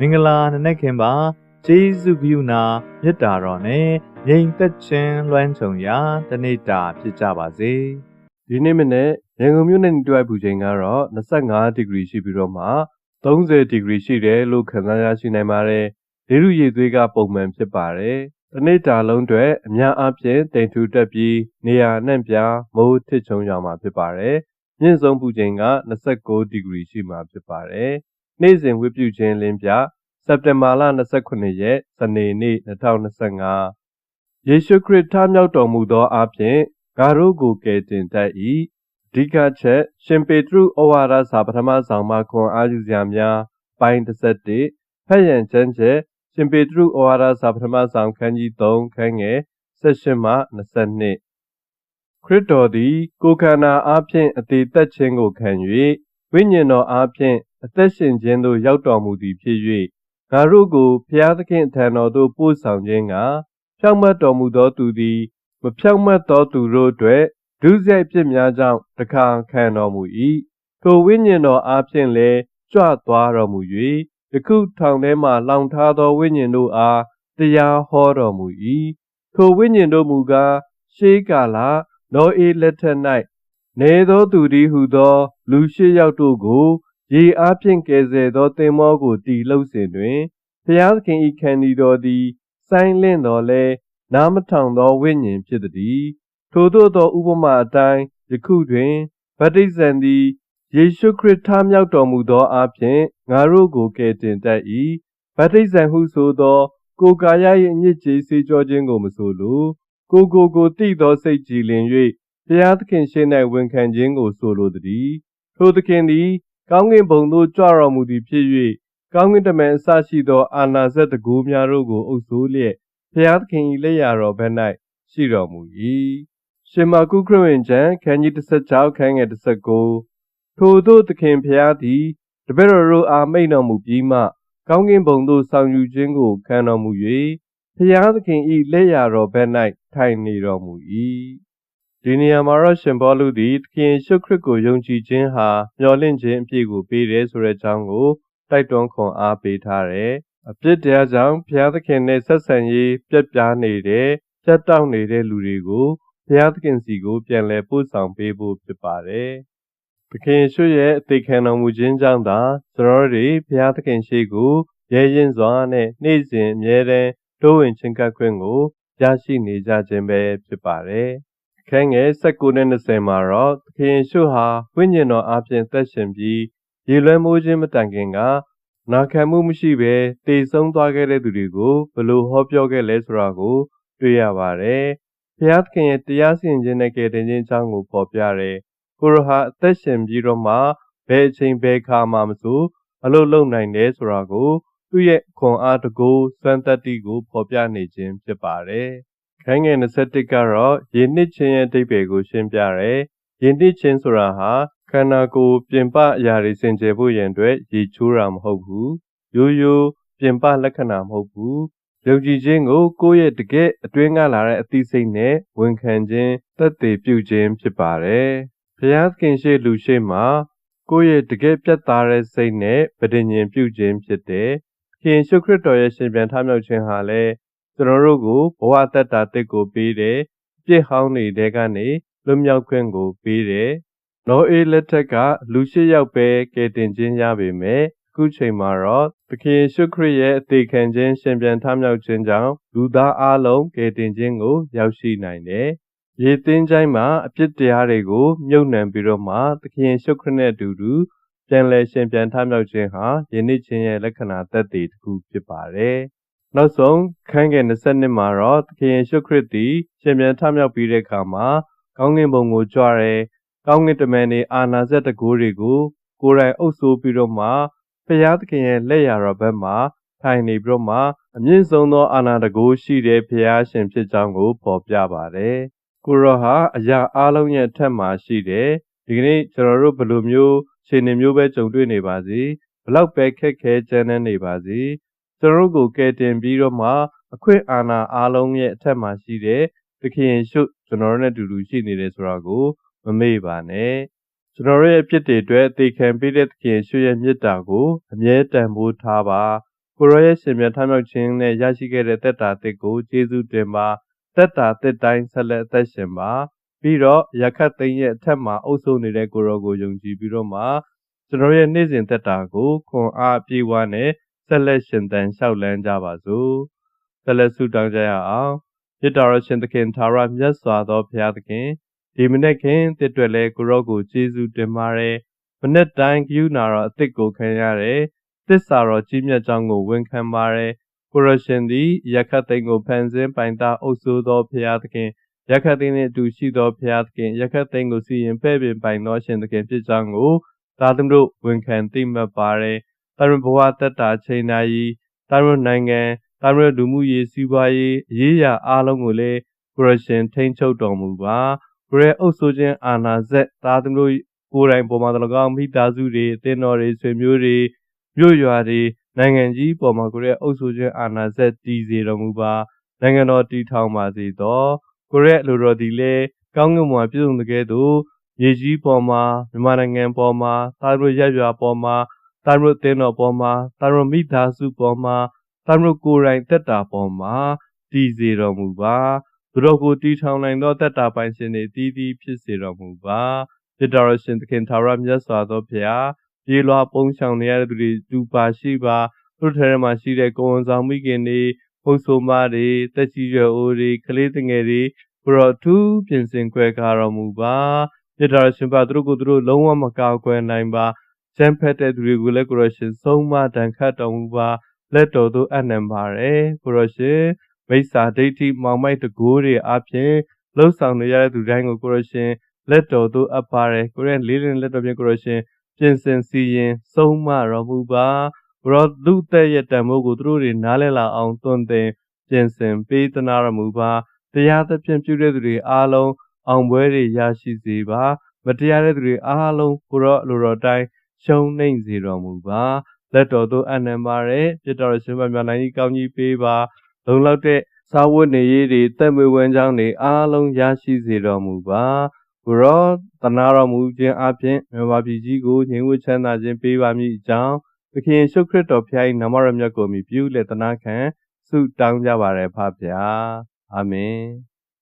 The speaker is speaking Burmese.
မင်္ဂလာနနက်ခင်ပါကျေးဇူးပြုနာမေတ္တာတော်နဲ့ငြိမ်သက်ခြင်းလွှမ်းခြုံရာတနေ့တာဖြစ်ကြပါစေဒီနေ့မနေ့ရန်ကုန်မြို့နဲ့တွဲပူချိန်ကတော့25ဒီဂရီရှိပြီးတော့မှ30ဒီဂရီရှိတယ်လို့ခန့်မှန်းရရှိနိုင်ပါတယ်။လေထုရည်သွေးကပုံမှန်ဖြစ်ပါတယ်။တနေ့တာလုံးအတွက်အများအားဖြင့်တိမ်ထူတက်ပြီးနေရာနှံ့ပြားမိုးထစ်ချုံရောက်မှာဖြစ်ပါတယ်။မြင့်ဆုံးပူချိန်က29ဒီဂရီရှိမှာဖြစ်ပါတယ်။ နေ့စဉ်ဝိပြုခြင်းလင်းပြစက်တင်ဘာလ29ရက်စနေနေ့2025ယေရှုခရစ်ထမြောက်တော်မူသောအဖြစ်ငါတို့ကိုကယ်တင်တတ်၏အဓိကချက် ရှင်ပေတရုဩဝါဒစာပထမဆောင်မှခွန်အားယူစရာများပိုင်း31ဖတ်ရန်ကျမ်းချက်ရှင်ပေတရုဩဝါဒစာပထမဆောင်ခန်းကြီး3ခန်းငယ်18မှ22ခရစ်တော်သည်ကိုယ်ခန္ဓာအားဖြင့်အသေးသက်ခြင်းကိုခံ၍ဝိညာဉ်တော်အားဖြင့် အသက်ရှင်ခြင်းသို့ရောက်တော်မူသည်ဖြစ်၍ငါတို့ကိုဖျားသခင်ထံတော်သို့ပို့ဆောင်ခြင်းကဖြောင့်မတ်တော်မူသောသူသည်မဖြောင့်မတ်သောသူတို့အတွက်ဒုစရိုက်ဖြစ်များကြောင့်တခါခံတော်မူ၏ထိုဝိညာဉ်တော်အားဖြင့်လည်းကြွသွားတော်မူ၍ယခုထောင်ထဲမှလောင်ထားသောဝိညာဉ်တို့အားတရားဟောတော်မူ၏ထိုဝိညာဉ်တို့မူကားရှေးကာလနောအေးလက်ထက်၌နေသောသူသည်ဟုသော လူရှိယောက်တို့ကို ရေအားဖြင့်ကယ်ဆယ်သောသင်္ဘောကိုတီလှုပ်စဉ်တွင်ဖျားသခင်၏ခန္တီတော်သည်ဆိုင်းလင့်တော်လဲနားမထောင်သောဝိညာဉ်ဖြစ်သည်ထိုသို့သောဥပမာအတိုင်းယခုတွင်ဗတ္တိဇံသည်ယေရှုခရစ်ထမြောက်တော်မူသောအဖြစ်ငါတို့ကိုကယ်တင်တတ်၏ဗတ္တိဇံဟုဆိုသော ကိုယ်ကာယ၏အညစ်အကြေးစေကြောခြင်းကိုမဆိုလိုကိုကိုကိုတိသောစိတ်ကြည်လင်၍ဘုရားသခင်ရှေ့၌ဝန်ခံခြင်းကိုဆိုလိုသည်ထိုသခင်သည် ကောင်းကင်ဘုံသို့ကြွတော်မူသည်ဖြစ်၍ကောင်းကင်တမန်အစရှိသော အာနာဇက်တကူများတို့ကိုအုပ်စိုးလျက်ဖျားသခင်၏လက်ရာတော်ဘက်၌ရှိတော်မူ၏ရှင်မာကုခရစ်ဝင်ကျမ်းခန်းကြီး16ခန်းငယ်19ထိုသို့သခင်ဖျားသည်တပည့်တော်တို့အားမိန့်တော်မူပြီးမှကောင်းကင်ဘုံသို့ဆောင်ယူခြင်းကိုခံတော်မူ၍ဖျားသခင်၏လက်ရာတော်ဘက်၌ထိုင်နေတော်မူ၏ ဒီနေရာမှာတော့ရှင်ဘောလူသည်သခင်ရှုခရစ်ကိုယုံကြည်ခြင်းဟာမျှော်လင့်ခြင်းအပြည့်ကိုပေးတယ်ဆိုတဲ့အကြောင်းကိုတိုက်တွန်းခွန်အားပေးထားတယ်။အပြစ်တရားကြောင့်ဘုရားသခင်နဲ့ဆက်ဆံရေးပြတ်ပြားနေတဲ့ဖြတ်တောက်နေတဲ့လူတွေကိုဘုရားသခင်စီကိုပြန်လည်ပို့ဆောင်ပေးဖို့ဖြစ်ပါတယ်။သခင်ရှုရဲ့အသေးခံတော်မူခြင်းကြောင့်သာကျွန်တော်တို့ဘုရားသခင်ရှိကိုရဲရင်စွာနဲ့နေ့စဉ်အမြဲတမ်းတိုးဝင်ချင်းကပ်ခွင့်ကိုရရှိနေကြခြင်းပဲဖြစ်ပါတယ်။အ ခန်းငယ်16နဲ့20မှာတော့သခင်ရှုဟာဝိညာဉ်တော်အပြင်သက်ရှင်ပြီးရေလွှမ်းမိုးခြင်းမတန်ခင်ကနာခံမှုမရှိဘဲတေဆုံးသွားခဲ့တဲ့သူတွေကိုဘလို့ဟောပြောခဲ့လဲဆိုတာကို တွေ့ရပါတယ်။ဘုရားသခင်ရဲ့တရားစီရင်ခြင်းနဲ့ကယ်တင်ခြင်းအကြောင်းကိုဖော်ပြတယ်။ကိုရဟာအသက်ရှင်ပြီးတော့မှဘယ်အချိန်ဘယ်ခါမှမဆိုအလုပ်လုပ်နိုင်တယ်ဆိုတာကို သူ့ရဲ့ခွန်အားတကူစွမ်းသက်တိကိုဖော်ပြနေခြင်းဖြစ်ပါတယ်။ ခိုင်းငယ်21ကတော့ယဉ်နှစ်ခြင်းရဲ့အဓိပ္ပာယ်ကိုရှင်းပြတယ်။ယဉ်နှစ်ခြင်းဆိုတာဟာခန္ဓာကိုယ်ပြင်ပအရာတွေစင်ကြယ်ဖို့ရန်အတွက်ရည်ချိုးတာမဟုတ်ဘူးရိုးရိုးပြင်ပလက္ခဏာမဟုတ်ဘူးယုံကြည်ခြင်းကိုကိုယ့်ရဲ့တကယ်အတွင်းကလာတဲ့အသိစိတ်နဲ့ဝန်ခံခြင်းသက်သေပြုခြင်းဖြစ်ပါတယ်ဘုရားသခင်ရှိလူရှိမှကိုယ့်ရဲ့တကယ်ပြတ်သားတဲ့စိတ်နဲ့ဗဒဉ္ဉင်ပြုခြင်းဖြစ်တယ်ခင်ရှုခရစ်တော်ရဲ့ရှင်ပြန်ထမြောက်ခြင်းဟာလည်း ကျွန်တော်တို့ကိုဘဝတတ္တာတစ်ကိုပေးတယ်ပြစ်ဟောင်းနေတဲ့ကနေလွတ်မြောက်ခွင့်ကိုပေးတယ်နောအေးလက်ထက်ကလူရှိရောက်ပဲကယ်တင်ခြင်းရပေမဲ့အခုချိန်မှာတော့သခင်ရှုခရစ်ရဲ့အသေးခံခြင်းရှင်ပြန်ထမြောက်ခြင်းကြောင့်လူသားအလုံးကယ်တင်ခြင်းကို ရောက်ရှိနိုင်တယ်။ရေသင်းချိုင်းမှာအပြစ်တရားတွေကိုမြုပ်နှံပြီးတော့မှသခင်ရှုခရစ်နဲ့အတူတူပြန်လည်ရှင်ပြန်ထမြောက်ခြင်းဟာယနေ့ချင်းရဲ့လက္ခဏာသက်သေတစ်ခုဖြစ်ပါတယ်။ နောက်ဆုံးခန်းငယ်20မှာတော့သခင်ရှုခရစ်သည်ရှင်ပြန်ထမြောက်ပြီးတဲ့အခါမှာကောင်းကင်ဘုံကိုကြွရဲကောင်းကင်တမန်တွေအာနာဇက်တကူတွေကိုကိုယ်တိုင်အုပ်စိုးပြီးတော့မှဖျားသခင်ရဲ့လက်ရာတော်ဘက်မှာထိုင်နေပြီးတော့မှအမြင့်ဆုံးသောအာနာတကူရှိတဲ့ဖျားရှင်ဖြစ်ကြောင်းကိုဖော်ပြပါတယ်။ကိုရောဟာအရာအလုံးရဲ့အထက်မှာရှိတယ်။ဒီကနေ့ကျွန်တော်တို့ဘယ်လိုမျိုးခြေနေမျိုးပဲကြုံတွေ့နေပါစေဘလောက်ပဲခက်ခဲကြမ်းတမ်းနေပါစေ ကျွန်တော်တို့ကိုကယ်တင်ပြီးတော့မှအခွင့်အာဏာအလုံးရဲ့အထက်မှာရှိတဲ့သခင်ရှုကျွန်တော်တို့နဲ့အတူတူရှိနေတယ်ဆိုတာကိုမမေ့ပါနဲ့ကျွန်တော်ရဲ့အဖြစ်တွေအတွက်အသေးခံပေးတဲ့သခင်ရှုရဲ့မေတ္တာကိုအမြဲတမ်းဖိုးထားပါကိုရောရဲ့ရှင်မြတ်ထမြောက်ခြင်းနဲ့ရရှိခဲ့တဲ့တက်တာတစ်ကိုကျေးဇူးတင်ပါတက်တာတစ်တိုင်းဆက်လက်အသက်ရှင်ပါပြီးတော့ရခတ်သိမ်းရဲ့အထက်မှာအုပ်စိုးနေတဲ့ကိုရောကိုယုံကြည်ပြီးတော့မှကျွန်တော်ရဲ့နေ့စဉ်တက်တာကိုခွန်အားပြေဝနဲ့ ဆက်လက်ရှင်သန်လျှောက်လန်းကြပါစို့ဆက်လက်ဆုတောင်းကြရအောင်မြတ်တော်ရှင်သခင်သာရမြတ်စွာသောဘုရားသခင်ဒီမနေ့ခင်တစ်တွက်လဲကိုရောကိုကျေးဇူးတင်ပါတယ်မနေ့တိုင်းကယူနာတော့အစ်စ်ကိုခံရတယ်သစ္စာတော်ကြီးမြတ်ကြောင်းကိုဝန်ခံပါတယ်ကိုရရှင်သည်ယခတ်သိမ်းကိုဖန်ဆင်းပိုင်တာအုပ်စိုးသောဘုရားသခင်ယခတ်သိမ်းနှင့်အတူရှိသောဘုရားသခင်ယခတ်သိမ်းကိုစီရင်ပဲ့ပင်ပိုင်သောရှင်သခင်ဖြစ်ကြောင်းကိုသာသမတို့ဝန်ခံသိမှတ်ပါတယ် တာရဘဝတက်တာချိန်နာရီတာရနိုင်ငံတာရလူမှုရေးစီးပွားရေးအရေးရာအားလုံးကိုလည်းကိုရရှင်ထိန်းချုပ်တော်မူပါကိုရဲအုပ်စိုးခြင်းအာဏာစက်သာသမတို့ကိုယ်တိုင်ပေါ်မှာတလကောင်မိသားစုတွေအသင်းတော်တွေဆွေမျိုးတွေမြို့ရွာတွေနိုင်ငံကြီးပေါ်မှာကိုရဲအုပ်စိုးခြင်းအာဏာစက်တည်စေတော်မူပါနိုင်ငံတော်တည်ထောင်ပါစေသောကိုရဲလူတော်ဒီလေကောင်းကင်ဘုံပြည့်စုံတဲ့ကဲ့သို့မြေကြီးပေါ်မှာမြန်မာနိုင်ငံပေါ်မှာသာတို့ရက်ရွာပေါ်မှာ သာတို့တင်းတော်ပေါ်မှာသာတို့မိသားစုပေါ်မှာသာတို့ကိုယ်တိုင်တက်တာပေါ်မှာတည်စေတော်မူပါသူတို့ကိုတီထောင်နိုင်သောတက်တာပိုင်ရှင်တွေတည်တည်ဖြစ်စေတော်မူပါပြတော်ရှင်သခင်သာရမြတ်စွာသောဘုရားပြေလွှာပုံဆောင်နေရတဲ့သူတွေတူပါရှိပါသူတို့ထဲမှာရှိတဲ့ကိုဝန်ဆောင်မိခင်တွေဘုဆိုမတွေတက်ကြီးရွယ်အိုတွေကလေးငယ်တွေဘရောသူပြင်ဆင်ခွဲကားတော်မူပါပြတော်ရှင်ပါသူတို့ကိုသူတို့လုံးဝမကောက်ကွယ်နိုင်ပါ ကျမ်းဖက်တဲ့သူတွေကိုလည်းကိုရရှင်ဆုံးမတန်ခတ်တော်မူပါလက်တော်သို့အနံပါရယ်ကိုရရှင်မိစ္ဆာဒိဋ္ဌိမောင်မိုက်တကိုးတွေအပြင်လှုပ်ဆောင်နေရတဲ့သူတိုင်းကိုကိုရရှင်လက်တော်သို့အပ်ပါရယ်ကိုရလေးလင်းလက်တော်ဖြင့်ကိုရရှင်ပြင်ဆင်စီရင်ဆုံးမတော်မူပါဘရောလူတဲ့ရဲ့တံမိုးကိုသူတို့တွေနားလဲလာအောင်တွင်တင်ပြင်ဆင်ပေးသနာတော်မူပါတရားသဖြင့်ပြုတဲ့သူတွေအားလုံးအောင်ပွဲတွေရရှိစေပါ မတရားတဲ့သူတွေအားလုံးကိုရောအလိုတော်တိုင်း ရှုံးနှိမ့်စေတော်မူပါလက်တော်သို့အနံပါရဲပြတော်ရှင်မမြတ်နိုင်ကြီးကောင်းကြီးပေးပါလုံလောက်တဲ့စာဝတ်နေရေးတွေတက်မွေဝမ်းကြောင်းတွေအားလုံးရရှိစေတော်မူပါကိုရောတနာတော်မူခြင်းအပြင်မြန်မာပြည်ကြီးကိုငြိမ်ဝှက်ချမ်းသာခြင်းပေးပါမည်အကြောင်းသခင်ယေရှုခရစ်တော်ဖျား၏နာမတော်မြတ်ကိုမြည်ပြုလက်တနာခံဆုတောင်းကြပါရယ်ဖပါအာမင်